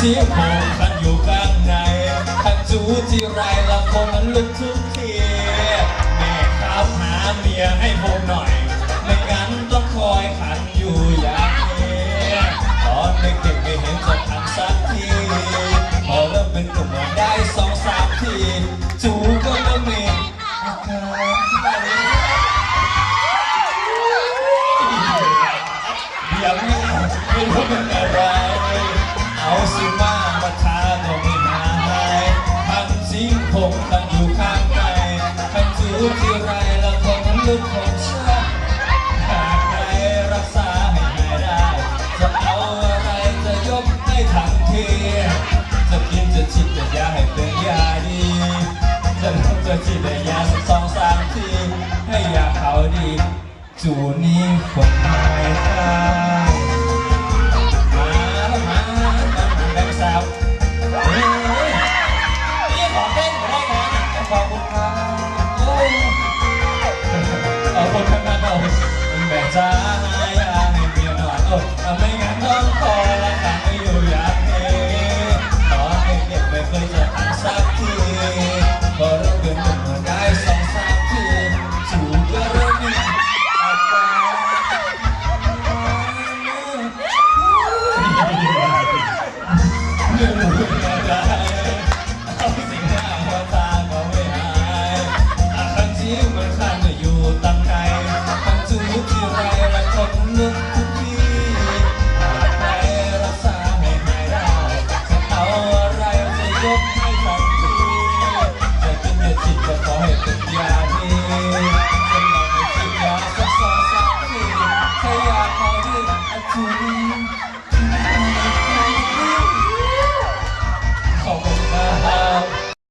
เสียงผมคันอยู่ข้างในคันจูที่ไรละคนมันลุกทุกทีแม่ครับหาเมียให้ผมหน่อย ไม่งั้นต้องคอยขันอยู่อย่างนี้ตอนเด็กๆไม่เห็นจะทำสักทีพอเริ่มเป็นกลุ่มาได้สองสามทีจูก็เริ่มมีอาการที่บ้านนี้เดี๋ยวไม่เอาไม่รู้เป็นอะไร ผมตั้งอยู่ข้างในพันจูที่ไรละคนทั้งลึกคนชื่อหากใครรักษาให้หายได้ จะเอาอะไรจะยกให้ทันที จะกินจะฉีดจะยาให้เป็นยาดี จะทำจะฉีดแต่ยาสักสองสามทีให้ยาเขาดี จูนี้คน จ้าให้ยาให้มีหน่อยโอ้ถ้ไม่งั้นต้องคอละกันอยู่ยากเฮ้ขอให้เก็บไว้เคยจะอ่นสักทีพอรู้กินหนึ่งได้สองสามทีสูงก็เริ่มมีอาการรื่องรู้ก็ได้เองหน้าหัวตาก็ไม่อาการจิ้